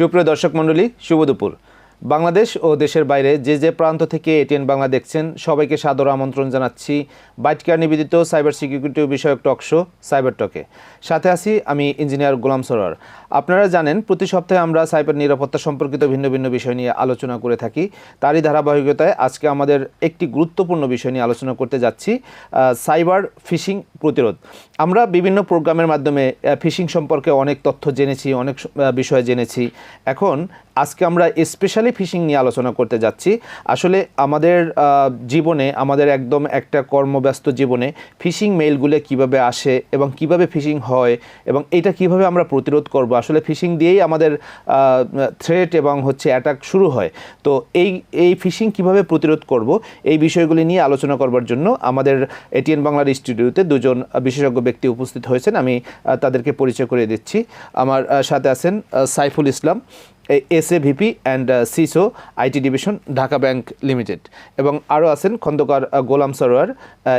সুপ্রিয় দর্শক মণ্ডলী শুভ দুপুর। বাংলাদেশ ও দেশের বাইরে যে যে প্রান্ত থেকে এটিএন বাংলা দেখছেন, সবাইকে সাদর আমন্ত্রণ জানাচ্ছি বাইটকার নিবেদিত সাইবার সিকিউরিটি বিষয়ক টক শো সাইবার টকে। সাথে আছি আমি ইঞ্জিনিয়ার গোলাম সরোয়ার। আপনারা জানেন, প্রতি সপ্তাহে আমরা সাইবার নিরাপত্তা সম্পর্কিত ভিন্ন ভিন্ন বিষয় নিয়ে আলোচনা করে থাকি। তারই ধারাবাহিকতায় আজকে আমাদের একটি গুরুত্বপূর্ণ বিষয় নিয়ে আলোচনা করতে যাচ্ছি সাইবার ফিশিং প্রতিরোধ। আমরা বিভিন্ন প্রোগ্রামের মাধ্যমে ফিশিং সম্পর্কে অনেক তথ্য জেনেছি, অনেক বিষয় জেনেছি। এখন আজকে আমরা স্পেশালি ফিশিং নিয়ে আলোচনা করতে যাচ্ছি। আসলে আমাদের জীবনে, আমাদের একদম একটা কর্মব্যস্ত জীবনে ফিশিং মেইলগুলো কীভাবে আসে এবং কীভাবে ফিশিং হয় এবং এটা কীভাবে আমরা প্রতিরোধ করব, আসলে ফিশিং দিয়েই আমাদের থ্রেট এবং হচ্ছে অ্যাটাক শুরু হয়। তো এই এই ফিশিং কীভাবে প্রতিরোধ করব, এই বিষয়গুলি নিয়ে আলোচনা করবার জন্য আমাদের এটিএন বাংলার স্টুডিওতে দুজন বিশেষজ্ঞ ব্যক্তি উপস্থিত হয়েছেন। আমি তাদেরকে পরিচয় করে দিচ্ছি। আমার সাথে আছেন Saiful Islam. S A VP and CISO IT division Dhaka bank limited এবং আরও আছেন Khandaker ah, Golam Sarwar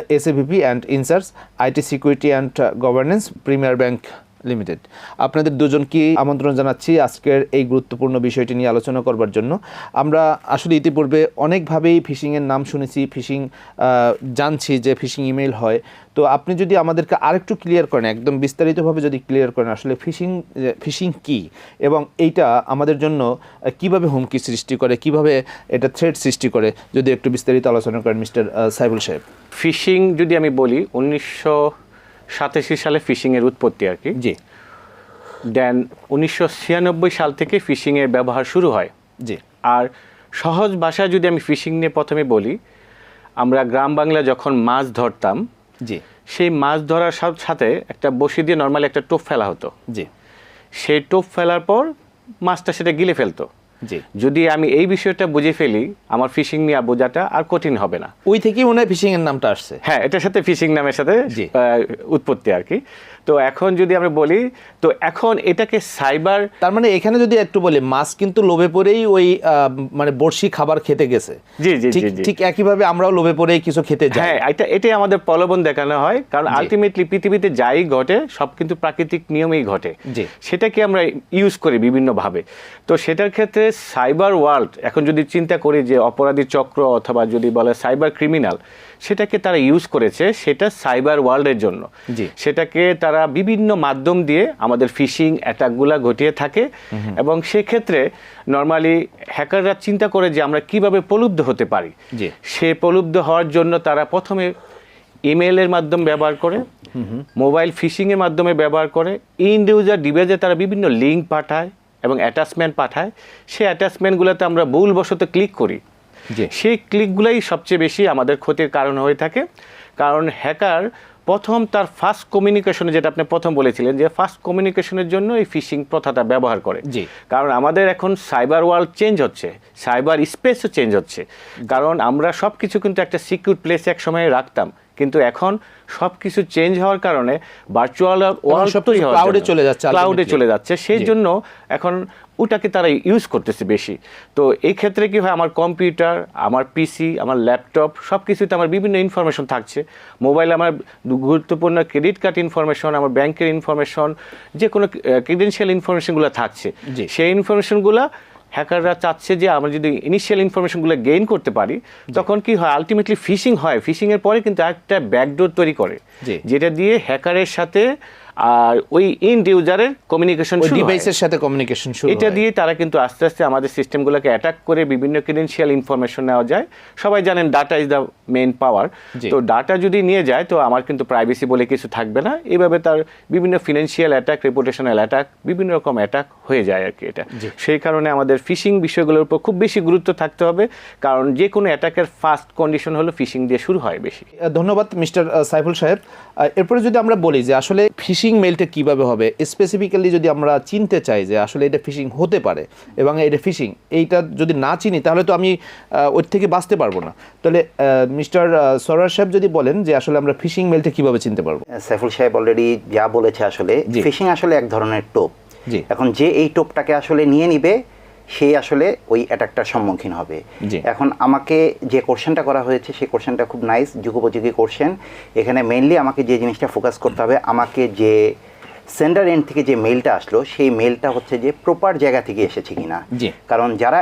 S A VP and incharge IT security and governance Premier bank limited আপনাদের দুজনকে আমন্ত্রণ জানাচ্ছি আজকের এই গুরুত্বপূর্ণ বিষয়টি নিয়ে আলোচনা করবার জন্য। আমরা আসলে ইতিপূর্বে অনেকভাবেই ফিশিংয়ের নাম শুনেছি ফিশিং জানছি যে ফিশিং ইমেল হয়। তো আপনি যদি আমাদেরকে আরেকটু ক্লিয়ার করেন, একদম বিস্তারিতভাবে যদি ক্লিয়ার করেন, আসলে ফিশিং ফিশিং কি? এবং এইটা আমাদের জন্য কীভাবে হুমকি সৃষ্টি করে, কীভাবে এটা থ্রেড সৃষ্টি করে? যদি একটু বিস্তারিত আলোচনা করেন মিস্টার সাইবুল সাহেব। ফিশিং যদি আমি বলি, উনিশশো সাতাশি সালে ফিশিংয়ের উৎপত্তি আর কি। জি। দেন উনিশশো ছিয়ানব্বই সাল থেকে ফিশিংয়ের ব্যবহার শুরু হয়। জি। আর সহজ ভাষায় যদি আমি ফিশিং নিয়ে প্রথমে বলি আমরা গ্রাম বাংলা যখন মাছ ধরতাম জি। সেই মাছ ধরার সাথ- সাথে একটা বসি দিয়ে নর্মালি একটা টোপ ফেলা হতো। জি। সেই টোপ ফেলার পর মাছটা সেটা গিলে ফেলতো। যদি আমি এই বিষয়টা বুঝে ফেলি আমার ফিশিং নিয়ে বোঝাটা আর কঠিন হবে না। ওই থেকেই মনে হয় ফিশিং এর নামটা আসছে। হ্যাঁ এটার সাথে ফিশিং নামের সাথে উৎপত্তি আর কি। তো এখন যদি আমরা বলি তো এখন এটাকে সাইবার তার মানে এখানে যদি একটু বলি মাছ কিন্তু লোভে পড়েই ওই মানে বড়শি খাবার খেতে গেছে। জি জি ঠিক একইভাবে আমরাও লোভে পড়েই কিছু খেতে যাই। হ্যাঁ এটা এটাই আমাদের প্রলোভন দেখানো হয় কারণ। আলটিমেটলি পৃথিবীতে যাই ঘটে সব কিন্তু প্রাকৃতিক নিয়মেই ঘটে। জি। সেটাকে আমরা ইউজ করি বিভিন্নভাবে। তো সেটার ক্ষেত্রে সাইবার ওয়ার্ল্ড এখন যদি চিন্তা করি যে অপরাধী চক্র অথবা যদি বলে সাইবার ক্রিমিনাল সেটাকে তারা ইউজ করেছে সেটা সাইবার ওয়ার্ল্ডের জন্য জি। সেটাকে তারা বিভিন্ন মাধ্যম দিয়ে আমাদের ফিশিং অ্যাটাকগুলা ঘটিয়ে থাকে এবং সেক্ষেত্রে নর্মালি হ্যাকাররা চিন্তা করে যে আমরা কীভাবে প্রলুব্ধ হতে পারি। সে প্রলুব্ধ হওয়ার জন্য তারা প্রথমে ইমেলের মাধ্যমে ব্যবহার করে মোবাইল ফিশিংয়ের মাধ্যমে ব্যবহার করে ইন্ডিভিজুয়াল ডিভাইসে তারা বিভিন্ন লিঙ্ক পাঠায় এবং অ্যাটাচমেন্ট পাঠায় সেই অ্যাটাচমেন্টগুলোতে আমরা ভুলবশত ক্লিক করি। সেই ক্লিকগুলাই সবচেয়ে বেশি আমাদের ক্ষতির কারণ হয়ে থাকে। কারণ হ্যাকার প্রথম তার ফার্স্ট কমিউনিকেশনে যেটা আপনি প্রথম বলেছিলেন যে ফার্স্ট কমিউনিকেশনের জন্য এই ফিশিং প্রথাটা ব্যবহার করে। জি। কারণ আমাদের এখন সাইবার ওয়ার্ল্ড চেঞ্জ হচ্ছে সাইবার স্পেসও চেঞ্জ হচ্ছে। কারণ আমরা সব কিছু কিন্তু একটা সিকিউর প্লেসে এক সময় রাখতাম। কিন্তু এখন সব কিছু চেঞ্জ হওয়ার কারণে ভার্চুয়াল ওয়ার্ল্ড এ চলে যাচ্ছে ক্লাউডে চলে যাচ্ছে। সেই জন্য এখন ওটাকে তারা ইউজ করতেছে বেশি। তো এই ক্ষেত্রে কি হয় আমার কম্পিউটার আমার পিসি আমার ল্যাপটপ সব কিছুতে আমার বিভিন্ন ইনফরমেশন থাকছে। মোবাইলে আমার গুরুত্বপূর্ণ ক্রেডিট কার্ড ইনফরমেশন আমার ব্যাংকের ইনফরমেশন যে কোনো ক্রেডেন্সিয়াল ইনফরমেশনগুলো থাকছে। জি। সেই ইনফরমেশনগুলো হ্যাকাররা চাচ্ছে যে আমরা যদি ইনিশিয়াল ইনফরমেশনগুলো গেইন করতে পারি তখন কি হয় আলটিমেটলি ফিশিং হয়। ফিশিংয়ের পরে কিন্তু একটা ব্যাকডোর তৈরি করে। যেটা দিয়ে হ্যাকারের সাথে আর ওই ইন্ড ইউজারের কমিউনিকেশন ডিভাইসের সাথে কমিউনিকেশন শুরু এটা দিয়ে তারা কিন্তু আস্তে আস্তে আমাদের সিস্টেমগুলোকে অ্যাটাক করে বিভিন্ন ক্রেডেন্সিয়াল ইনফরমেশন নেওয়া যায়। সবাই জানেন data is the main power তো ডাটা যদি নিয়ে যায় তো আমার কিন্তু প্রাইভেসি বলে কিছু থাকবে না। এইভাবে তার বিভিন্ন ফিনান্সিয়াল অ্যাটাক রেপুটেশনাল অ্যাটাক বিভিন্ন রকম অ্যাটাক হয়ে যায় আর কি এটা। সেই কারণে আমাদের ফিশিং বিষয়গুলোর উপর খুব বেশি গুরুত্ব থাকতে হবে। কারণ যে কোনো অ্যাটাকের ফার্স্ট কন্ডিশন হলো ফিশিং দিয়ে শুরু হয় বেশি। ধন্যবাদ মিস্টার সাইফুল সাহেব। এরপরে যদি আমরা বলি যে আসলে ফিশিং মেলটা কীভাবে হবে স্পেসিফিক্যালি যদি আমরা চিনতে চাই যে আসলে এটা ফিশিং হতে পারে এবং এটা ফিশিং এইটা যদি না চিনি তাহলে তো আমি ওর থেকে বাঁচতে পারব না তাহলে মিস্টার সরার সাহেব যদি বলেন যে আসলে আমরা ফিশিং মেলটা কীভাবে চিনতে পারব সাইফুল সাহেব অলরেডি যা বলেছে আসলে। ফিশিং আসলে এক ধরনের টোপ জি। এখন যে এই টোপটাকে আসলে নিয়ে নিবে সেই আসলে ওই অ্যাটাকটার সম্মুখীন হবে। এখন আমাকে যে কোশ্চেনটা করা হয়েছে সেই কোশ্চেনটা খুব নাইস যুগোপযোগী কোশ্চেন এখানে মেইনলি আমাকে যে জিনিসটা ফোকাস করতে হবে আমাকে যে সেন্ডার এন্ড থেকে যে মেলটা আসলো সেই মেলটা হচ্ছে যে প্রপার জায়গা থেকে এসেছে কিনা। কারণ যারা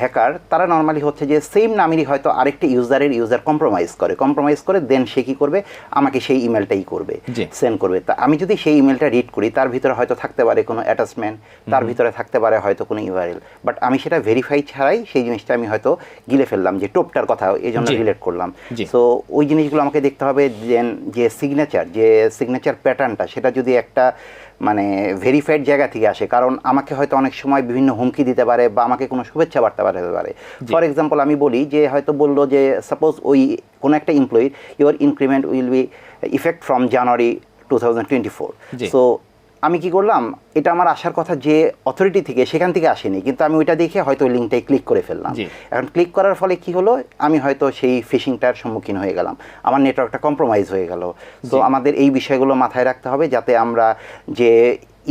হ্যাকার তারা নর্মালি হচ্ছে যে সেম নামেরই হয়তো আরেকটি ইউজারের ইউজার কম্প্রোমাইজ করে। কম্প্রোমাইজ করে দেন সে কী করবে? আমাকে সেই ইমেলটাই করবে সেন্ড করবে। তা আমি যদি সেই ইমেলটা রিড করি তার ভিতরে হয়তো থাকতে পারে কোনো অ্যাটাচমেন্ট তার ভিতরে থাকতে পারে হয়তো কোনো ইউআরএল বাট আমি সেটা ভেরিফাই ছাড়াই সেই জিনিসটা আমি হয়তো গিলে ফেললাম যে টোপটার কথা এই জন্য রিলেট করলাম। সো ওই জিনিসগুলো আমাকে দেখতে হবে যে যে সিগনেচার যে সিগনেচার প্যাটার্নটা সেটা যদি একটা মানে ভেরিফাইড জায়গা থেকে আসে। কারণ আমাকে হয়তো অনেক সময় বিভিন্ন হুমকি দিতে পারে বা আমাকে কোনো শুভেচ্ছা বার্তা পাঠাতে পারে। ফর এক্সাম্পল আমি বলি যে হয়তো বলল যে সাপোজ ওই কোনো একটা এমপ্লয়ির your increment will be effect from January two thousand twenty four so আমি কি করলাম? এটা আমার আসার কথা যে অথরিটি থেকে সেখান থেকে আসেনি কিন্তু আমি ওইটা দেখে হয়তো লিঙ্কটাই ক্লিক করে ফেললাম। এখন ক্লিক করার ফলে কি হলো? আমি হয়তো সেই ফিশিংটার সম্মুখীন হয়ে গেলাম। আমার নেটওয়ার্কটা কম্প্রোমাইজ হয়ে গেল। তো আমাদের এই বিষয়গুলো মাথায় রাখতে হবে যাতে আমরা যে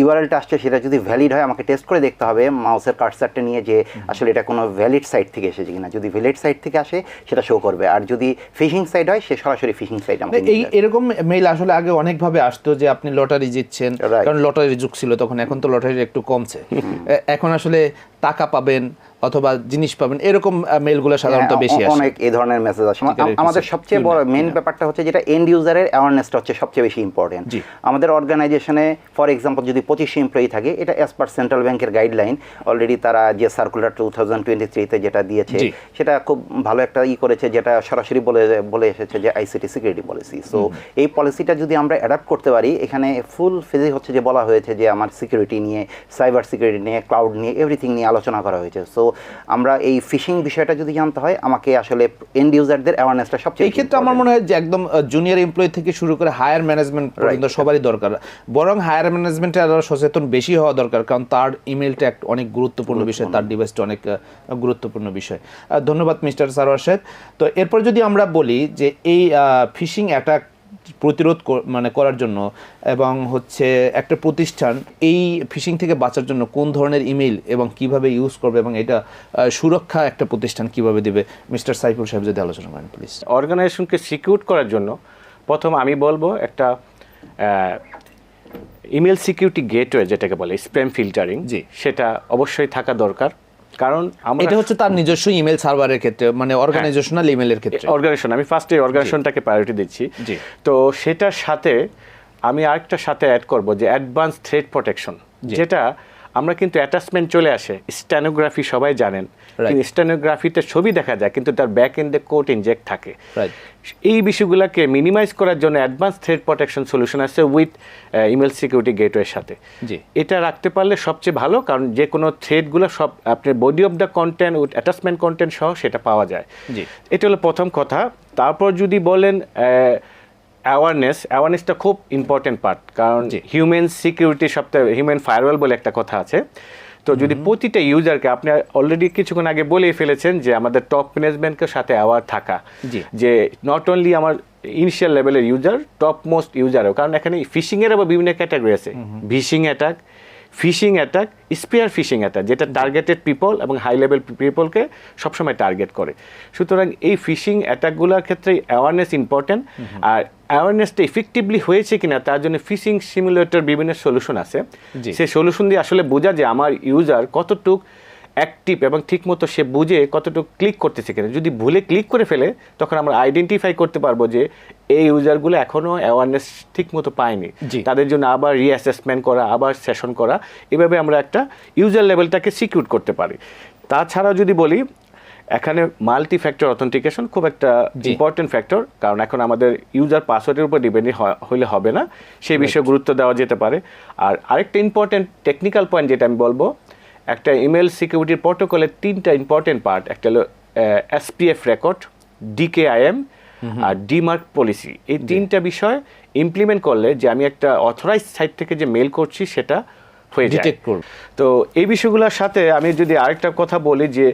ইউআরএলটা আসছে সেটা যদি ভ্যালিড হয় আমাকে টেস্ট করে দেখতে হবে মাউসের কার্সারটা নিয়ে যে আসলে এটা কোনো ভ্যালিড সাইট থেকে এসেছে কিনা। যদি ভ্যালিড সাইট থেকে আসে সেটা শো করবে। আর যদি ফিশিং সাইট হয় সে সরাসরি ফিশিং সাইট আমাকে এই এরকম মেইল আসলে আগে অনেকভাবে আসতো যে আপনি লটারি জিতছেন. কারণ লটারির যুগ ছিল তখন এখন তো লটারি একটু কমছে। এখন আসলে টাকা পাবেন অথবা জিনিস পাবেন। এরকম সাধারণত হ্যাঁ, বেশি আসে। অনেক এই ধরনের মেসেজ আসে। আমাদের সবচেয়ে বড় মেন ব্যাপারটা হচ্ছে যেটা এন্ড ইউজারের অ্যাওয়ারনেসটা হচ্ছে সবচেয়ে বেশি ইম্পর্টেন্ট আমাদের অর্গানাইজেশনে ফর এক্সাম্পল যদি পঁচিশে এমপ্লয়ি থাকে এটা অ্যাজ পার সেন্ট্রাল ব্যাংকের গাইডলাইন অলরেডি তারা যে সার্কুলার টু থাউজেন্ড টোয়েন্টি থ্রিতে যেটা দিয়েছে সেটা খুব ভালো একটা ই করেছে যেটা সরাসরি বলে বলে এসেছে যে আইসিটি সিকিউরিটি পলিসি সো এই পলিসিটা যদি আমরা অ্যাডাপ্ট করতে পারি এখানে ফুল ফেজে হচ্ছে যে বলা হয়েছে যে আমার সিকিউরিটি নিয়ে সাইবার সিকিউরিটি নিয়ে ক্লাউড নিয়ে এভরিথিং নিয়ে আলোচনা করা হয়েছে। সো আমরা এই ফিশিং বিষয়টা যদি জানতে হয় আমাকে আসলে এন্ড ইউজারদের অ্যাওয়ারনেসটা সবচেয়ে এই ক্ষেত্রে আমার মনে হয় যে একদম জুনিয়র এমপ্লয়ি থেকে শুরু করে হায়ার ম্যানেজমেন্ট পর্যন্ত সবারই দরকার। বরং হায়ার ম্যানেজমেন্টে আরও সচেতন বেশি হওয়া দরকার কারণ তার ইমেলটা একটা অনেক গুরুত্বপূর্ণ বিষয় তার ডিভাইসটা অনেক গুরুত্বপূর্ণ বিষয়। ধন্যবাদ মিস্টার সারোয়ার সাহেব। তো এরপর যদি আমরা বলি যে এই ফিশিং অ্যাটাক প্রতিরোধ মানে করার জন্য এবং হচ্ছে একটা প্রতিষ্ঠান এই ফিশিং থেকে বাঁচার জন্য কোন ধরনের ইমেল এবং কীভাবে ইউজ করবে এবং এটা সুরক্ষা একটা প্রতিষ্ঠান কীভাবে দেবে? মিস্টার সাইফুল সাহেব যদি আলোচনা করেন প্লিজ অর্গানাইজেশনকে সিকিউর করার জন্য প্রথম আমি বলব একটা ইমেল সিকিউরিটি গেটওয়ে যেটাকে বলে স্প্যাম ফিল্টারিং জি। সেটা অবশ্যই থাকা দরকার। কারণ আমরা এটা হচ্ছে তার নিজস্ব ইমেল সার্ভারের ক্ষেত্রে মানে অর্গানাইজেশনাল ইমেলের ক্ষেত্রে। অর্গানাইজেশন আমি ফার্স্টে অর্গানাইজেশনটাকে প্রায়োরিটি দিচ্ছি। জি। তো সেটার সাথে আমি আরেকটা সাথে অ্যাড করব যে অ্যাডভান্স থ্রেড প্রোটেকশন যেটা আমরা কিন্তু অ্যাটাচমেন্ট চলে আসে। স্ট্যানোগ্রাফি সবাই জানেন। স্ট্যানোগ্রাফিতে ছবি দেখা যায় কিন্তু তার ব্যাক এন্ডে কোড ইনজেক্ট থাকে. এই বিষয়গুলোকে মিনিমাইজ করার জন্য অ্যাডভান্স থ্রেড প্রোটেকশন সলিউশন আছে উইথ ইমেল সিকিউরিটি গেটওয়ের সাথে। এটা রাখতে পারলে সবচেয়ে ভালো কারণ যে কোনো থ্রেডগুলো সব আপনার body of the content with attachment content সহ সেটা পাওয়া যায়। এটা হলো প্রথম কথা। তারপর যদি বলেন অ্যাওয়ারনেস অ্যাওয়ারনেসটা খুব ইম্পর্টেন্ট পার্ট কারণ। হিউম্যান সিকিউরিটি সপ্তাহে হিউম্যান ফায়ারওয়াল বলে একটা কথা আছে। তো যদি প্রতিটা ইউজারকে আপনি অলরেডি কিছুক্ষণ আগে বলেই ফেলেছেন যে আমাদের টপ ম্যানেজমেন্টের সাথে অ্যাওয়ার থাকা যে নট অনলি আমার ইনিশিয়াল লেভেলের ইউজার টপ মোস্ট ইউজারও কারণ এখানে ফিশিংয়ের আবার বিভিন্ন ক্যাটাগরি আছে। Vishing attack phishing attack spear phishing attack যেটা টার্গেটেড পিপল এবং হাই লেভেল পিপলকে সবসময় টার্গেট করে। সুতরাং এই ফিশিং অ্যাটাকগুলোর ক্ষেত্রে অ্যাওয়ারনেস ইম্পর্টেন্ট আর অ্যাওয়ারনেসটা ইফেক্টিভলি হয়েছে কিনা তার জন্য ফিশিং সিমুলেটর বিভিন্ন সলিউশন আছে। সেই সলিউশন দিয়ে আসলে বোঝা যে আমার ইউজার কতটুক অ্যাক্টিভ এবং ঠিকমতো সে বুঝে কতটুকু ক্লিক করতেছে কিনা যদি ভুলে ক্লিক করে ফেলে তখন আমরা আইডেন্টিফাই করতে পারব যে এই ইউজারগুলো এখনও অ্যাওয়ারনেস ঠিকমতো পায়নি। তাদের জন্য আবার রিঅ্যাসেসমেন্ট করা আবার সেশন করা এভাবে আমরা একটা ইউজার লেভেলটাকে সিকিউর করতে পারি তাছাড়া যদি বলি এখানে মাল্টি ফ্যাক্টর অথেন্টিকেশন খুব একটা ইম্পর্টেন্ট ফ্যাক্টর কারণ এখন আমাদের ইউজার পাসওয়ার্ডের উপর ডিপেন্ড হলে হবে না। সেই বিষয়ে গুরুত্ব দেওয়া যেতে পারে। আর আরেকটা ইম্পর্টেন্ট টেকনিক্যাল পয়েন্ট যেটা আমি বলব একটা ইমেল সিকিউরিটির প্রোটোকলের তিনটা ইম্পর্টেন্ট পার্ট একটা হলো এসপিএফ রেকর্ড ডিকেআইএম আর ডিমার্ক পলিসি এই তিনটা বিষয় ইমপ্লিমেন্ট করলে যে আমি একটা অথরাইজ সাইট থেকে যে মেল করছি সেটা হয়ে Detect করবে। তো এই বিষয়গুলোর সাথে আমি যদি আরেকটা কথা বলি যে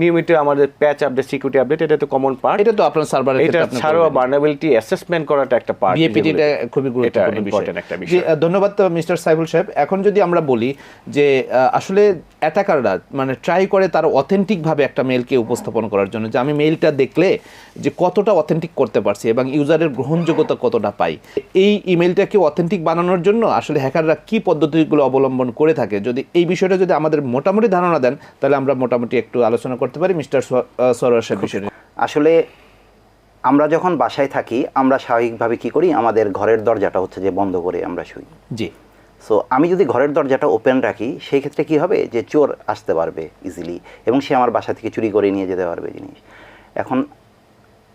নিয়মিত আমাদের প্যাচ আপডেট সিকিউরিটি আপডেট এটা তো কমন পার্ট এটা তো আপনার সার্ভারের এটা ছাড়াও। ভার্নাবিলিটি অ্যাসেসমেন্ট করাটা একটা পার্ট বিএপিটি এটা খুবই গুরুত্বপূর্ণ বিষয়। ইম্পর্টেন্ট একটা বিষয়। ধন্যবাদ মিস্টার সাইবুল সাহেব। এখন যদি আমরা বলি যে আসলে অ্যাটাকাররা মানে ট্রাই করে তার অথেন্টিক ভাবে একটা মেলকে উপস্থাপন করার জন্য যে আমি মেইলটা দেখলে যে কতটা অথেন্টিক করতে পারছি এবং ইউজারের গ্রহণযোগ্যতা কতটা পাই এই ইমেলটাকে অথেন্টিক বানানোর জন্য আসলে হ্যাকাররা কি পদ্ধতিগুলো অবলম্বন করে থাকে যদি এই বিষয়টা যদি আমাদের মোটামুটি ধারণা দেন তাহলে আমরা মোটামুটি একটু আলোচনা করতে পারি মিস্টার সরোয়ার সাহেব বিষয়টা আসলে আমরা যখন বাসায় থাকি আমরা স্বাভাবিকভাবে কি করি আমাদের ঘরের দরজাটা হচ্ছে যে বন্ধ করে আমরা শুই। জি। সো আমি যদি ঘরের দরজাটা ওপেন রাখি সেই ক্ষেত্রে কি হবে যে চোর আসতে পারবে ইজিলি এবং সে আমার বাসা থেকে চুরি করে নিয়ে যেতে পারবে জিনিস। এখন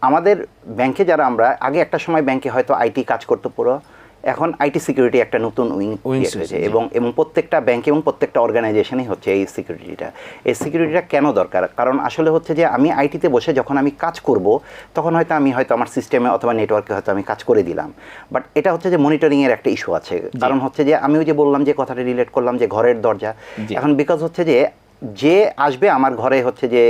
আমাদের ব্যাংকে যারা আমরা আগে একটা সময় ব্যাংকে হয়তো আইটি কাজ করতো পুরো এখন আইটি সিকিউরিটি একটা নতুন উইং হয়েছে হয়েছে, এবং এবং প্রত্যেকটা ব্যাংক এবং প্রত্যেকটা অর্গানাইজেশনই হচ্ছে এই সিকিউরিটিটা। এই সিকিউরিটিটা কেন দরকার? কারণ আসলে হচ্ছে যে আমি আইটিতে বসে যখন আমি কাজ করব তখন হয়তো আমি হয়তো আমার সিস্টেমে অথবা নেটওয়ার্কে হয়তো আমি কাজ করে দিলাম। বাট এটা হচ্ছে যে মনিটরিংয়ের একটা ইস্যু আছে। কারণ হচ্ছে যে আমি ওই যে বললাম যে কথাটা রিলেট করলাম যে ঘরের দরজা। এখন বিকজ হচ্ছে যে যে আসবে আমার ঘরে হচ্ছে যে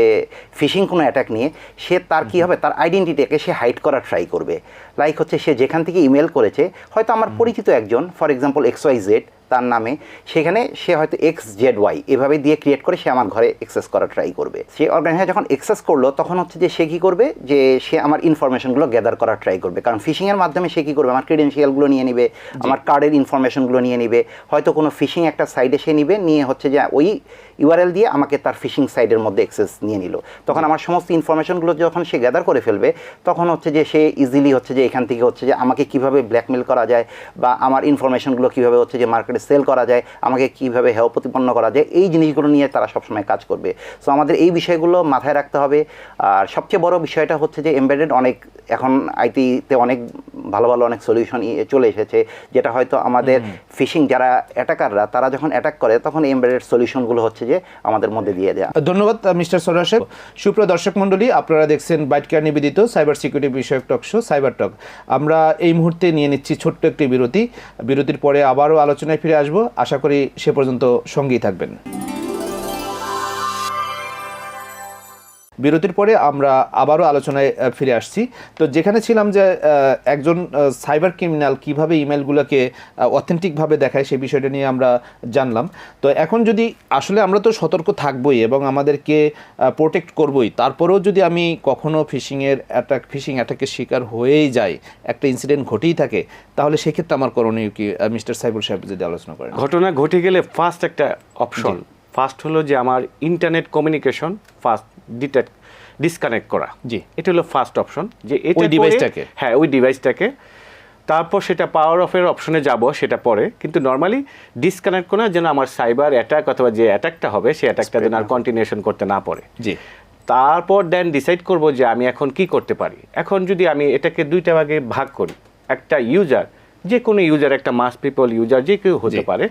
ফিশিং কোনো অ্যাটাক নিয়ে সে তার কি হবে? তার আইডেন্টিটিকে সে হাইড করার ট্রাই করবে। লাইক হচ্ছে সে যেখান থেকে ইমেল করেছে হয়তো আমার পরিচিত একজন for example X Y Z তার নামে সেখানে সে হয়তো এক্স জেড ওয়াই এভাবে দিয়ে ক্রিয়েট করে সে আমার ঘরে এক্সেস করার ট্রাই করবে। সে অর্গানাইজেশন যখন এক্সেস করল তখন হচ্ছে যে সে কী করবে? যে সে আমার ইনফরমেশনগুলো গ্যাদার করার ট্রাই করবে। কারণ ফিশিংয়ের মাধ্যমে সে কী করবে? আমার ক্রেডেন্সিয়ালগুলো নিয়ে নিবে আমার কার্ডের ইনফরমেশনগুলো নিয়ে নিবে হয়তো কোনো ফিশিং একটা সাইডে সে নিবে নিয়ে হচ্ছে যে ওই ইউআরএল দিয়ে আমাকে তার ফিশিং সাইডের মধ্যে অ্যাক্সেস নিয়ে নিল। তখন আমার সমস্ত ইনফরমেশনগুলো যখন সে গ্যাদার করে ফেলবে তখন হচ্ছে যে সে ইজিলি হচ্ছে যে এখান থেকে হচ্ছে যে আমাকে কীভাবে ব্ল্যাকমেল করা যায় বা আমার ইনফরমেশনগুলো কীভাবে হচ্ছে যে মার্কেটে সেল করা যায় আমাকে কীভাবে হেয় প্রতিপন্ন করা যায় এই জিনিসগুলো নিয়ে তারা সবসময় কাজ করবে। সো আমাদের এই বিষয়গুলো মাথায় রাখতে হবে। আর সবচেয়ে বড় বিষয়টা হচ্ছে যে এমবেডেড অনেক এখন আইটিতে অনেক ভালো ভালো অনেক সলিউশন চলে এসেছে যেটা হয়তো আমাদের ফিশিং যারা অ্যাটাকাররা তারা যখন অ্যাটাক করে তখন এমবেডেড সলিউশনগুলো হচ্ছে যে আমাদের মধ্যে দিয়ে দেওয়া ধন্যবাদ মিস্টার সোরা সাহেব। সুপ্রিয় দর্শক মণ্ডলী, আপনারা দেখছেন বাইট কেয়ার নিবেদিত সাইবার সিকিউরিটি বিষয়ক টক শো, সাইবার টক। আমরা এই মুহূর্তে নিয়ে নিচ্ছি ছোট্ট একটি বিরতি। বিরতির পরে আবারও আলোচনায় ফিরে আসব। আশা করি সে পর্যন্ত সঙ্গেই থাকবেন। বিরতির পরে আমরা আবারও আলোচনায় ফিরে আসছি। তো যেখানে ছিলাম যে একজন সাইবার ক্রিমিনাল কীভাবে ইমেলগুলোকে অথেন্টিকভাবে দেখায় সেই বিষয়টা নিয়ে আমরা জানলাম। তো এখন যদি আসলে আমরা তো সতর্ক থাকবই এবং আমাদেরকে প্রোটেক্ট করবই তারপরেও যদি আমি কখনো ফিশিংয়ের অ্যাটাক ফিশিং অ্যাটাকের শিকার হয়েই যাই একটা ইনসিডেন্ট ঘটেই থাকে তাহলে সেক্ষেত্রে আমার করণীয় কি মিস্টার সাইবুল সাহেব যদি আলোচনা করেন? ঘটনা ঘটে গেলে ফার্স্ট একটা অপশন ফার্স্ট হলো যে আমার internet communication first detect disconnect করা। জি। এটা হলো ফার্স্ট অপশন যে এটা ডিভাইসটাকে? হ্যাঁ ওই ডিভাইসটাকে তারপর সেটা পাওয়ার অফের অপশনে যাব সেটা পরে। কিন্তু নর্মালি ডিসকানেক্ট করা যেন আমার সাইবার অ্যাটাক অথবা যে অ্যাটাকটা হবে সেই অ্যাটাকটা যেন আর কন্টিনিউশন করতে না পারে জি। তারপর দেন ডিসাইড করব যে আমি এখন কি করতে পারি। এখন যদি আমি এটাকে দুইটা ভাগে ভাগ করি একটা ইউজার যে কোনো ইউজার একটা মাস পিপল ইউজার যে কেউ হতে পারে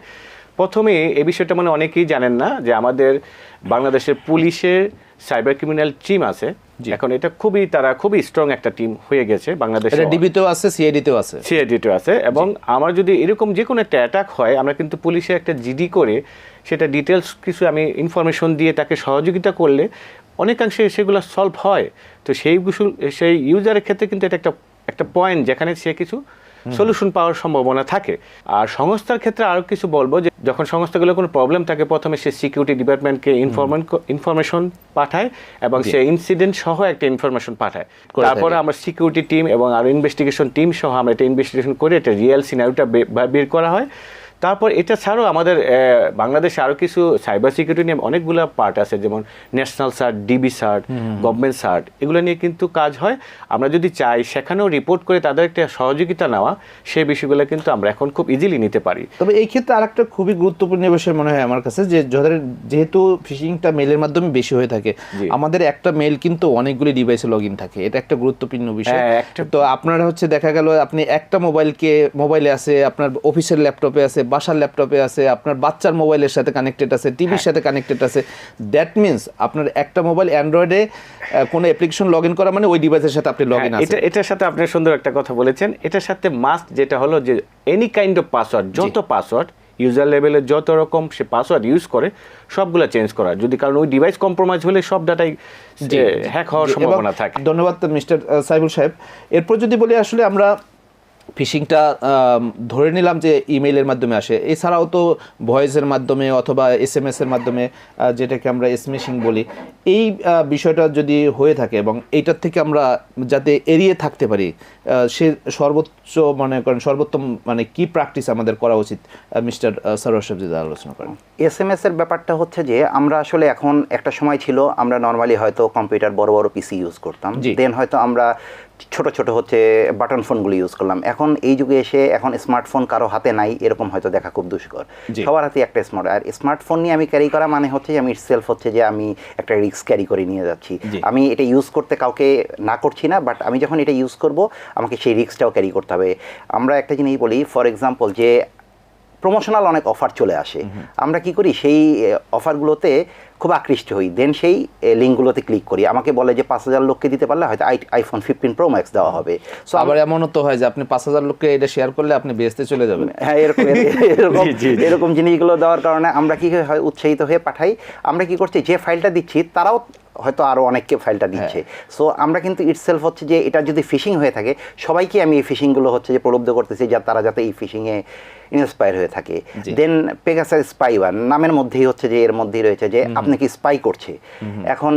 প্রথমে এ বিষয়টা মানে অনেকেই জানেন না যে আমাদের বাংলাদেশের পুলিশের সাইবার ক্রিমিনাল টিম আছে। এখন এটা খুবই তারা খুবই স্ট্রং একটা টিম হয়ে গেছে বাংলাদেশে। ডিবিতেও আছে সিআইডিতেও আছে। সিআইডিতেও আছে এবং আমার যদি এরকম যে কোনো একটা অ্যাটাক হয় আমরা কিন্তু পুলিশে একটা জিডি করে সেটা ডিটেলস কিছু আমি ইনফরমেশন দিয়ে তাকে সহযোগিতা করলে অনেকাংশে সেগুলো সলভ হয়। তো সেই সেই ইউজারের ক্ষেত্রে কিন্তু এটা একটা একটা পয়েন্ট যেখানে সে কিছু সলিউশন পাওয়ার সম্ভাবনা থাকে। আর সংস্থার ক্ষেত্রে আরও কিছু বলব যে যখন সংস্থাগুলো কোনো প্রবলেম থাকে প্রথমে সে সিকিউরিটি ডিপার্টমেন্টকে ইনফরমেন্ট ইনফরমেশন পাঠায় এবং সে ইনসিডেন্ট সহ একটা ইনফরমেশন পাঠায়। তারপরে আমার আমরা সিকিউরিটি টিম এবং আর ইনভেস্টিগেশন টিম সহ আমরা এটা ইনভেস্টিগেশন করে এটা রিয়েল সিনারিটা বের করা হয়। তারপর এটা ছাড়াও আমাদের বাংলাদেশে আরও কিছু সাইবার সিকিউরিটি নিয়ে অনেকগুলো পার্ট আছে যেমন national CERT DB CERT government CERT এগুলো নিয়ে কিন্তু কাজ হয়। আমরা যদি চাই সেখানেও রিপোর্ট করে তাদের একটা সহযোগিতা নেওয়া সেই বিষয়গুলো কিন্তু আমরা এখন খুব ইজিলি নিতে পারি। তবে এই ক্ষেত্রে আরেকটা খুবই গুরুত্বপূর্ণ বিষয় মনে হয় আমার কাছে যে যাদের যেহেতু ফিশিংটা মেলের মাধ্যমে বেশি হয়ে থাকে আমাদের একটা মেল কিন্তু অনেকগুলি ডিভাইসে লগ ইন থাকে। এটা একটা গুরুত্বপূর্ণ বিষয়। হ্যাঁ, তো আপনারা হচ্ছে দেখা গেল আপনি একটা মোবাইলকে মোবাইলে আছে আপনার অফিসের ল্যাপটপে আছে বাসার ল্যাপটপে আছে আপনার বাচ্চার মোবাইলের সাথে কানেক্টেড আছে টিভির সাথে কানেক্টেড আছে। দ্যাট মিনস আপনার একটা মোবাইল অ্যান্ড্রয়েডে কোনো অ্যাপ্লিকেশন লগ ইন করা মানে ওই ডিভাইসের সাথে আপনি লগ ইন হ্যাঁ, এটা এটার সাথে আপনি সুন্দর একটা কথা বলেছেন। এটার সাথে মাস্ট যেটা হলো যে এনি কাইন্ড অফ পাসওয়ার্ড যত পাসওয়ার্ড ইউজার লেভেলে যত রকম সে পাসওয়ার্ড ইউজ করে সবগুলো চেঞ্জ করা। যদি কারণ ওই ডিভাইস কম্প্রোমাইজ হলে সব ডাটাই হ্যাক হওয়ার সম্ভাবনা থাকে। ধন্যবাদ মিস্টার সাইবুল সাহেব। এরপর যদি বলি আসলে আমরা ফিশিংটা ধরে নিলাম যে ইমেইলের মাধ্যমে আসে। এছাড়াও তো ভয়েসের মাধ্যমে অথবা এস এম এর মাধ্যমে যেটাকে আমরা এসমেশিং বলি এই বিষয়টা যদি হয়ে থাকে এবং এইটার থেকে আমরা যাতে এড়িয়ে থাকতে পারি সে সর্বোচ্চ মনে করেন সর্বোত্তম মানে কি প্র্যাকটিস আমাদের করা উচিত মিস্টার সাহেব যদি আলোচনা করেন। এস এম এস এর ব্যাপারটা হচ্ছে যে আমরা আসলে এখন একটা সময় ছিল আমরা নর্মালি হয়তো কম্পিউটার বড় বড় পিসি ইউজ করতাম। দেন হয়তো আমরা ছোট ছোট হচ্ছে বাটন ফোনগুলো ইউজ করলাম। এখন এই যুগে এসে এখন স্মার্টফোন কারও হাতে নাই এরকম হয়তো দেখা খুব দুষ্কর। সবার হাতে একটা স্মার্ট আর স্মার্টফোন নিয়ে আমি ক্যারি করা মানে হচ্ছে যে আমি সেলফ হচ্ছে যে আমি একটা রিস্ক ক্যারি করে নিয়ে যাচ্ছি। আমি এটা ইউজ করতে কাউকে না করছি না বাট আমি যখন এটা ইউজ করব আমাকে সেই রিস্কটাও ক্যারি করতে হবে। আমরা একটা জিনিস বলি ফর এক্সাম্পল যে প্রমোশনাল অনেক অফার চলে আসে। আমরা কি করি সেই অফারগুলোতে খুব আকৃষ্ট হই। দেন সেই লিঙ্কগুলোতে ক্লিক করি। আমাকে বলে যে পাঁচ হাজার লোককে দিতে পারলে হয়তো আইফোন ফিফটিন প্রো ম্যাক্স দেওয়া হবে। সো আবার এমনও তো হয় যে আপনি পাঁচ হাজার লোককে এটা শেয়ার করলে আপনি বেসতে চলে যাবেন। হ্যাঁ এরকম এরকম। এরকম জিনিসগুলো দেওয়ার কারণে আমরা কি হয় উৎসাহিত হয়ে পাঠাই। আমরা কি করছি যে ফাইলটা দিচ্ছি তারাও হয়তো আরও অনেককে ফাইলটা দিচ্ছে। সো আমরা কিন্তু ইটসেলফ হচ্ছে যে এটা যদি ফিশিং হয়ে থাকে সবাইকে আমি এই ফিশিংগুলো হচ্ছে যে প্রলব্ধ করতেছি যা তারা যাতে এই ফিশিংয়ে ইন্সপায়ার হয়ে থাকে। দেন পেগাসার স্পাই ওয়ান নামের মধ্যেই হচ্ছে যে এর মধ্যেই রয়েছে যে আপনি কি স্পাই করছে? এখন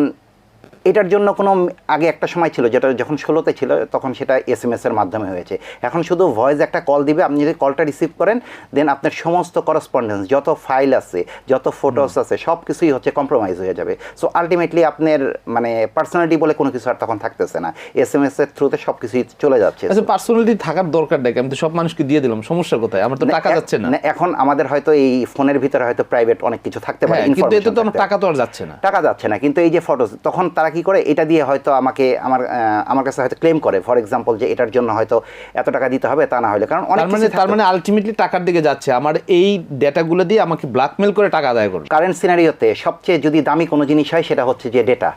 এটার জন্য কোনো আগে একটা সময় ছিল যেটা যখন ষোলোতে ছিল তখন সেটা এস এম এস এর মাধ্যমে হয়েছে। এখন শুধু ভয়েস একটা কল দিবে আপনি যদি কলটা রিসিভ করেন দেন আপনার সমস্ত করসপন্ডেন্স যত ফাইল আছে যত ফটোস আছে সব কিছুই হচ্ছে কম্প্রোমাইজ হয়ে যাবে। সো আলটিমেটলি আপনার মানে পার্সোনালিটি বলে কোনো কিছু আর তখন থাকতেছে না। এস এম এস এর থ্রুতে সব কিছুই চলে যাচ্ছে। আচ্ছা পার্সোনালিটি থাকার দরকার নাকি আমি তো সব মানুষকে দিয়ে দিলাম সমস্যা কোথায় আমার তো টাকা যাচ্ছে না। এখন আমাদের হয়তো এই ফোনের ভিতরে হয়তো প্রাইভেট অনেক কিছু থাকতে পারে হ্যাঁ কিন্তু এতে তো আমার টাকা তো আর যাচ্ছে না। টাকা যাচ্ছে না কিন্তু এই যে ফটোস তখন তারা কি করে এটা দিয়ে হয়তো আমাকে আমার আমার কাছে হয়তো ক্লেম করে। ফর এক্সাম্পল যে এটার জন্য হয়তো এত টাকা দিতে হবে তা না হলে। কারণ অনেক মানে তার মানে আলটিমেটলি টাকার দিকে যাচ্ছে। আমার এই ডেটাগুলো দিয়ে আমাকে ব্ল্যাকমেল করে টাকা আদায় করবে। কারেন্ট সিনারিওতে সবচেয়ে যদি দামি কোনো জিনিস হয় সেটা হচ্ছে যে ডেটা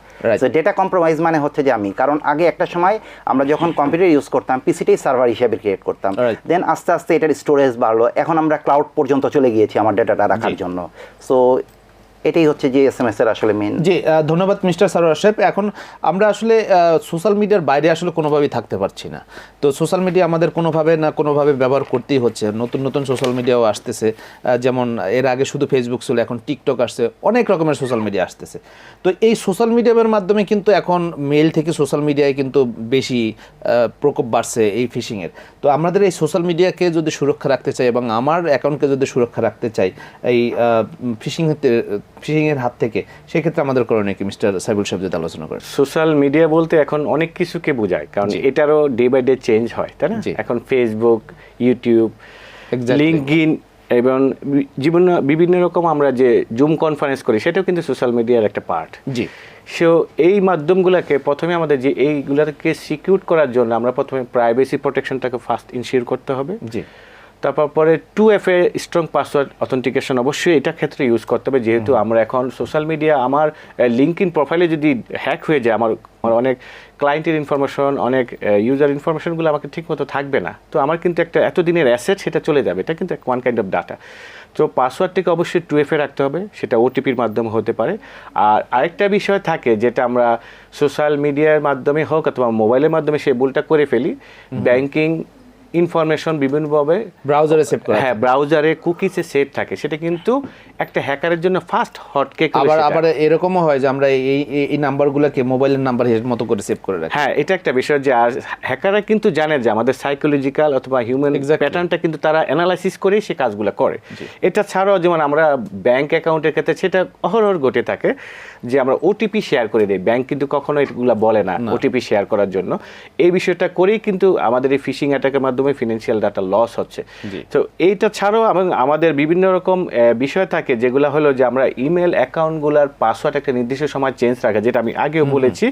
ডেটা কম্প্রোমাইজ মানে হচ্ছে যে আমি। কারণ আগে একটা সময় আমরা যখন কম্পিউটার ইউজ করতাম পিসিটাই সার্ভার হিসেবে ক্রিয়েট করতাম। দেন আস্তে আস্তে এটার স্টোরেজ বাড়লো। এখন আমরা ক্লাউড পর্যন্ত চলে গিয়েছি আমার ডেটাটা রাখার জন্য। সো এটাই হচ্ছে যে এস এম এস এর আসলে মেন জি ধন্যবাদ মিস্টার সারোয়ার সাহেব। এখন আমরা আসলে সোশ্যাল মিডিয়ার বাইরে আসলে কোনোভাবেই থাকতে পারছি না। তো সোশ্যাল মিডিয়া আমাদের কোনোভাবে না কোনোভাবে ব্যবহার করতেই হচ্ছে। নতুন নতুন সোশ্যাল মিডিয়াও আসতেছে। যেমন এর আগে শুধু ফেসবুক ছিল, এখন টিকটক আসছে। অনেক রকমের সোশ্যাল মিডিয়া আসতেছে। তো এই সোশ্যাল মিডিয়ার মাধ্যমে কিন্তু এখন মেল থেকে সোশ্যাল মিডিয়ায় কিন্তু বেশি প্রকোপ বাড়ছে এই ফিশিংয়ের তো আমাদের এই সোশ্যাল মিডিয়াকে যদি সুরক্ষা রাখতে চাই এবং আমার অ্যাকাউন্টকে যদি সুরক্ষা রাখতে চাই, এই ফিশিং ফিশিংয়ের হাত থেকে সেক্ষেত্রে আমাদের করণীয় কি মিস্টার সাইবুল সাহেব যদি আলোচনা করেন? সোশ্যাল মিডিয়া বলতে এখন অনেক কিছুকে বোঝায় কারণ এটারও ডে বাই ডে চেঞ্জ হয় তাই না? এখন ফেসবুক ইউটিউব Exactly. লিঙ্কইন এবং বি- জীবন বিভিন্ন রকম আমরা যে জুম কনফারেন্স করি সেটাও কিন্তু সোশ্যাল মিডিয়ার একটা পার্ট জি। সো এই মাধ্যমগুলোকে প্রথমে আমাদের যে এইগুলোকে সিকিউর করার জন্য আমরা প্রথমে প্রাইভেসি প্রোটেকশনটাকে ফার্স্ট ইনশিওর করতে হবে। জি। তারপর পরে two F A strong password authentication অবশ্যই এটা ক্ষেত্রে ইউজ করতে হবে। যেহেতু আমরা এখন সোশ্যাল মিডিয়া আমার লিঙ্ক ইন প্রোফাইলে যদি হ্যাক হয়ে যায় আমার আমার অনেক ক্লায়েন্টের ইনফরমেশন অনেক ইউজার ইনফরমেশনগুলো আমাকে ঠিকমতো থাকবে না। তো আমার কিন্তু একটা এতদিনের অ্যাসেট সেটা চলে যাবে। এটা কিন্তু ওয়ান কাইন্ড অফ ডাটা তো পাসওয়ার্ডটিকে অবশ্যই টু এফে রাখতে হবে। সেটা ওটিপির মাধ্যমে হতে পারে। আর আরেকটা বিষয় থাকে যেটা আমরা সোশ্যাল মিডিয়ার মাধ্যমে হোক অথবা মোবাইলের মাধ্যমে সেই ভুলটা করে ফেলি। ব্যাংকিং ইনফরমেশন বিভিন্নভাবে ব্রাউজারে সেভ করা হ্যাঁ ব্রাউজারে কুকিসে সেভ থাকে। সেটা কিন্তু একটা হ্যাকারের জন্য ফার্স্ট হটকেক আবার আবার এরকমও হয় যে আমরা এই এই- নাম্বারগুলোকে মোবাইলের নাম্বার মতো করে সেভ করে রাখি। হ্যাঁ এটা একটা বিষয় যে হ্যাকাররা কিন্তু জানে যে আমাদের সাইকোলজিক্যাল অথবা হিউম্যান. প্যাটার্নটা কিন্তু তারা অ্যানালাইসিস করেই সে কাজগুলো করে। এটা ছাড়াও যেমন আমরা ব্যাংক অ্যাকাউন্টের ক্ষেত্রে সেটা অহরহ ঘটে থাকে যে আমরা ওটিপি শেয়ার করে দিই। ব্যাংক কিন্তু কখনো এগুলো বলে না ওটিপি শেয়ার করার জন্য। এই বিষয়টা করেই কিন্তু আমাদের এই ফিশিং অ্যাটাকের মাধ্যমে ফিনান্সিয়াল ডাটা লস হচ্ছে। তো এইটা ছাড়াও এবং আমাদের বিভিন্ন রকম বিষয় থাকে যেগুলো হলো যে আমরা ইমেল অ্যাকাউন্টগুলোর পাসওয়ার্ড একটা নির্দিষ্ট সময় চেঞ্জ রাখা যেটা আমি আগেও বলেছি।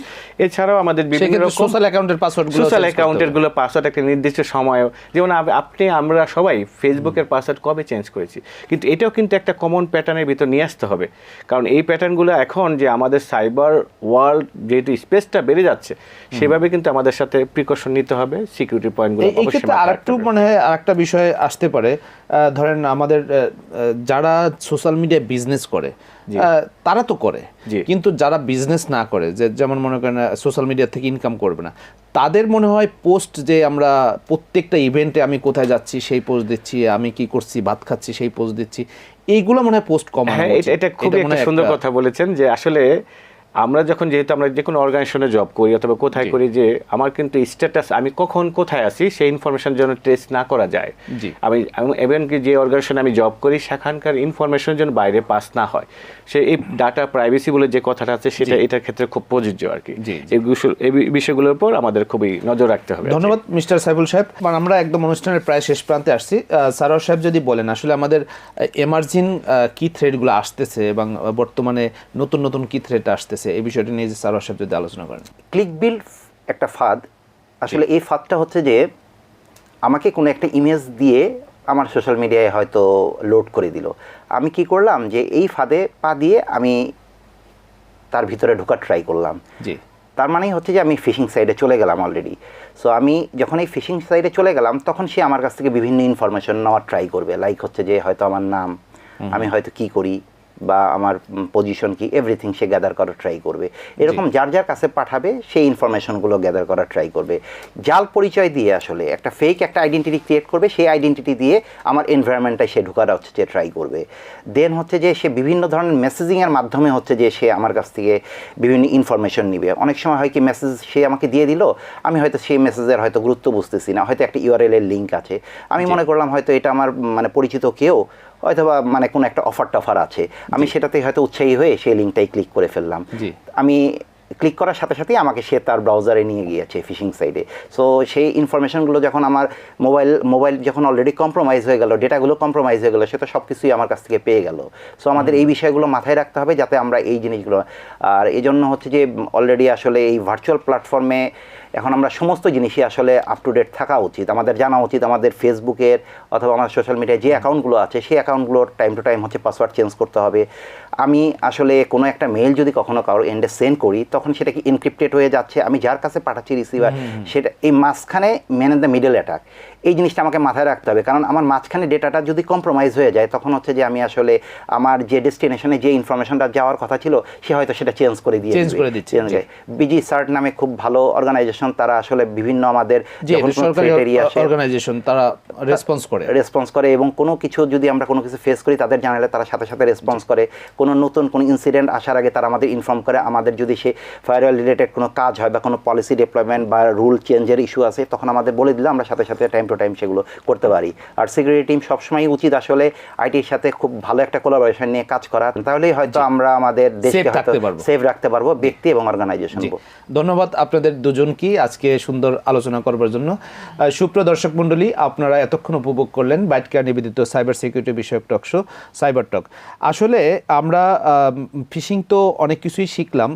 এছাড়াও আমাদের বিভিন্ন রকম সোশ্যাল অ্যাকাউন্টের পাসওয়ার্ড সোশ্যাল অ্যাকাউন্টেরগুলো পাসওয়ার্ড একটা নির্দিষ্ট সময় যেমন আপনি আমরা সবাই ফেসবুকের পাসওয়ার্ড কবে চেঞ্জ করেছি? কিন্তু এটাও কিন্তু একটা কমন প্যাটার্নের ভিতর নিয়ে আসতে হবে। কারণ এই প্যাটার্নগুলো এখন যে আমাদের সাইবার ওয়ার্ল্ড যেহেতু স্পেসটা বেড়ে যাচ্ছে সেভাবে কিন্তু আমাদের সাথে প্রিকশন নিতে হবে সিকিউরিটি পয়েন্টগুলো অবশ্যই আরেকটু মনে হয় আরেকটা বিষয় আসতে পারে। ধরেন আমাদের যারা সোশ্যাল মিডিয়ায় বিজনেস করে তারা তো করে। কিন্তু যারা বিজনেস না করে যে যেমন মনে করেন সোশ্যাল মিডিয়া থেকে ইনকাম করবে না তাদের মনে হয় পোস্ট যে আমরা প্রত্যেকটা ইভেন্টে আমি কোথায় যাচ্ছি সেই পোস্ট দিচ্ছি আমি কি করছি ভাত খাচ্ছি সেই পোস্ট দিচ্ছি এইগুলো মনে হয় পোস্ট কম হ্যাঁ এটা- খুব একটা সুন্দর কথা বলেছেন যে আসলে আমরা যখন যেহেতু আমরা যে কোনো অর্গানাইজেশনে জব করি অথবা কোথায় করি যে আমার কিন্তু স্ট্যাটাস আমি কখন কোথায় আছি সেই ইনফরমেশন যেন টেস্ট না করা যায়। আমি এভেন কি যে অর্গানাইজেশনে আমি জব করি সেখানকার ইনফরমেশন যেন বাইরে পাস না হয়। সে এই ডাটা প্রাইভেসি বলে যে কথাটা আছে সেটা এটার ক্ষেত্রে খুব প্রযোজ্য আর কি। জি, এই বিষয়- এই বিষয়গুলোর উপর আমাদের খুবই নজর রাখতে হবে ধন্যবাদ মিস্টার সাইফুল সাহেব। আমরা একদম অনুষ্ঠানের প্রায় শেষ প্রান্তে আসছি। সারোয়ার সাহেব যদি বলেন আসলে আমাদের এমার্জিং কি থ্রেডগুলো আসতেছে এবং বর্তমানে নতুন নতুন কি থ্রেড আসতেছে? এই বিষয়টি নিয়ে যে সারোয়ার সাহেব যদি আলোচনা করেন। ক্লিক বিল একটা ফাঁদ। আসলে এই ফাঁদটা হচ্ছে যে আমাকে কোনো একটা ইমেজ দিয়ে আমার সোশ্যাল মিডিয়ায় হয়তো লোড করে দিল। আমি কি করলাম যে এই ফাঁদে পা দিয়ে আমি তার ভিতরে ঢোকার ট্রাই করলাম। জি। তার মানেই হচ্ছে যে আমি ফিশিং সাইডে চলে গেলাম অলরেডি সো আমি যখন এই ফিশিং সাইডে চলে গেলাম তখন সে আমার কাছ থেকে বিভিন্ন ইনফরমেশন নেওয়ার ট্রাই করবে। লাইক হচ্ছে যে হয়তো আমার নাম আমি হয়তো কি করি? বা আমার পজিশন কি এভরিথিং সে গ্যাদার করার ট্রাই করবে। এরকম যার যার কাছে পাঠাবে সেই ইনফরমেশনগুলো গ্যাদার করার ট্রাই করবে। জাল পরিচয় দিয়ে আসলে একটা ফেক একটা আইডেন্টিটি ক্রিয়েট করবে সেই আইডেন্টিটি দিয়ে আমার এনভায়রনমেন্টটাই সে ঢোকার হচ্ছে যে ট্রাই করবে। দেন হচ্ছে যে সে বিভিন্ন ধরনের মেসেজিংয়ের মাধ্যমে হচ্ছে যে সে আমার কাছ থেকে বিভিন্ন ইনফরমেশন নিবে। অনেক সময় হয় কি মেসেজ সে আমাকে দিয়ে দিল আমি হয়তো সেই মেসেজের হয়তো গুরুত্ব বুঝতেছি না। হয়তো একটা ইউআরএল এর লিঙ্ক আছে। আমি মনে করলাম হয়তো এটা আমার মানে পরিচিত কেউ হয়তোবা মানে কোনো একটা অফার টফার আছে। আমি সেটাতে হয়তো উৎসাহী হয়ে সেই লিঙ্কটাই ক্লিক করে ফেললাম। আমি ক্লিক করার সাথে সাথেই আমাকে সে তার ব্রাউজারে নিয়ে গিয়েছে ফিশিং সাইডে সো সেই ইনফরমেশনগুলো যখন আমার মোবাইল মোবাইল যখন অলরেডি কম্প্রোমাইজ হয়ে গেল ডেটাগুলো কম্প্রোমাইজ হয়ে গেল সে তো সব কিছুই আমার কাছ থেকে পেয়ে গেল। সো আমাদের এই বিষয়গুলো মাথায় রাখতে হবে যাতে আমরা এই জিনিসগুলো আর এই জন্য হচ্ছে যে অলরেডি আসলে এই ভার্চুয়াল প্ল্যাটফর্মে এখন আমরা সমস্ত জিনিসই আসলে আপ টু ডেট থাকা উচিত। আমাদের জানা উচিত আমাদের ফেসবুকের অথবা আমাদের সোশ্যাল মিডিয়ায় যে অ্যাকাউন্টগুলো আছে সেই অ্যাকাউন্টগুলোর টাইম টু টাইম হচ্ছে পাসওয়ার্ড চেঞ্জ করতে হবে। আমি আসলে কোনো একটা মেইল যদি কখনো কারোর এন্ডে সেন্ড করি তখন সেটা কি এনক্রিপ্টেড হয়ে যাচ্ছে? আমি যার কাছে পাঠাচ্ছি রিসিভার সেটা এই মাঝখানে man in the middle attack এই জিনিসটা আমাকে মাথায় রাখতে হবে। কারণ আমার মাঝখানে ডেটাটা যদি কম্প্রোমাইজ হয়ে যায় তখন হচ্ছে যে আমি আসলে আমার যে ডেস্টিনেশনে যে ইনফরমেশনটা যাওয়ার কথা ছিল সে হয়তো সেটা চেঞ্জ করে দিয়ে দিবে। করে দিচ্ছে, বিজি সার্ট নামে খুব ভালো অর্গানাইজেশন তারা আসলে বিভিন্ন আমাদের অর্গানাইজেশন তারা রেসপন্স করে। রেসপন্স করে এবং কোনো কিছু যদি আমরা কোনো কিছু ফেস করি তাদের জানালে তারা সাথে সাথে রেসপন্স করে। কোনো নতুন কোনো ইনসিডেন্ট আসার আগে তারা আমাদের ইনফর্ম করে। আমাদের যদি সে ফায়ারওয়াল রিলেটেড কোনো কাজ হয় বা কোনো পলিসি ডেভেলপমেন্ট বা রুল চেঞ্জের ইস্যু আছে তখন আমাদের বলে দিলে আমরা সাথে সাথে টাইম টু টাইম সেগুলো করতে পারি। আর সিকিউরিটি টিম সবসময় উচিত আসলে আইটির সাথে খুব ভালো একটা কোলাবোরেশন নিয়ে কাজ করা। তাহলেই হয়তো আমরা আমাদের দেশকে হয়তো রাখতে পারব। ব্যক্তি এবং অর্গানাইজেশন ধন্যবাদ আপনাদের দুজনকে আজকে সুন্দর আলোচনা করবার জন্য। আহ, সুপ্রিয় দর্শক মণ্ডলী আপনারা এতক্ষণ উপভোগ করলেন বাইটকার নিবেদিত সাইবার সিকিউরিটি বিষয়ক টক শো সাইবার টক আসলে আমরা ফিশিং তো অনেক কিছুই শিখলাম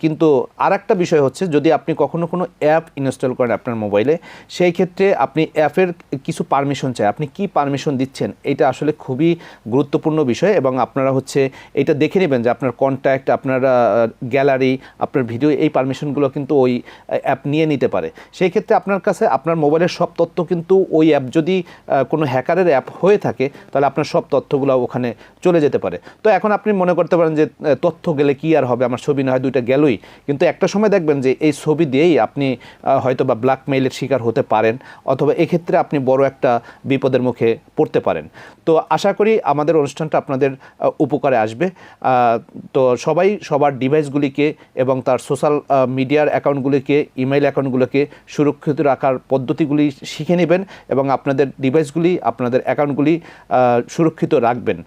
কিন্তু আর একটা বিষয় হচ্ছে যদি আপনি কখনো কোনো অ্যাপ ইনস্টল করেন আপনার মোবাইলে সেই ক্ষেত্রে আপনি অ্যাপের কিছু পারমিশন চাই। আপনি কি পারমিশন দিচ্ছেন? এটা আসলে খুবই গুরুত্বপূর্ণ বিষয় এবং আপনারা হচ্ছে এটা দেখে নেবেন যে আপনার কন্ট্যাক্ট আপনার গ্যালারি আপনার ভিডিও এই পারমিশনগুলো কিন্তু ওই অ্যাপ নিয়ে নিতে পারে। সেই ক্ষেত্রে আপনার কাছে আপনার মোবাইলের সব তথ্য কিন্তু ওই অ্যাপ যদি কোনো হ্যাকারের অ্যাপ হয়ে থাকে, তাহলে আপনার সব তথ্যগুলো ওখানে চলে যেতে পারে। তো এখন আপনি মনে করতে পারেন যে তথ্য গেলে কি আর হবে? আমার ছবি না হয় দুইটা গেলই। কিন্তু একটা সময় দেখবেন যে, এই ছবি দিয়েই আপনি হয়তো বা ব্ল্যাকমেইলের শিকার হতে পারেন। অথবা এক্ষেত্রে আপনি বড় একটা বিপদের মুখে পড়তে পারেন। তো আশা করি আমাদের অনুষ্ঠানটা আপনাদের উপকারে আসবে। তো সবাই সবার ডিভাইসগুলিকে এবং তার সোশ্যাল মিডিয়ার অ্যাকাউন্টগুলিকে ইমেল অ্যাকাউন্টগুলোকে সুরক্ষিত রাখার পদ্ধতিগুলি শিখে নেবেন এবং আপনাদের ডিভাইসগুলি, আপনাদের অ্যাকাউন্টগুলি সুরক্ষিত রাখবেন।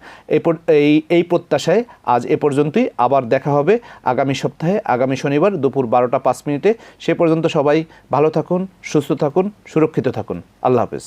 এই এই প্রত্যাশায় আজ এ পর্যন্তই। আবার দেখা হবে আগামী সপ্তাহে, আগামী শনিবার দুপুর বারোটা পাঁচ মিনিটে। সে পর্যন্ত সবাই ভালো থাকুন, সুস্থ থাকুন, সুরক্ষিত থাকুন। আল্লাহ হাফেজ।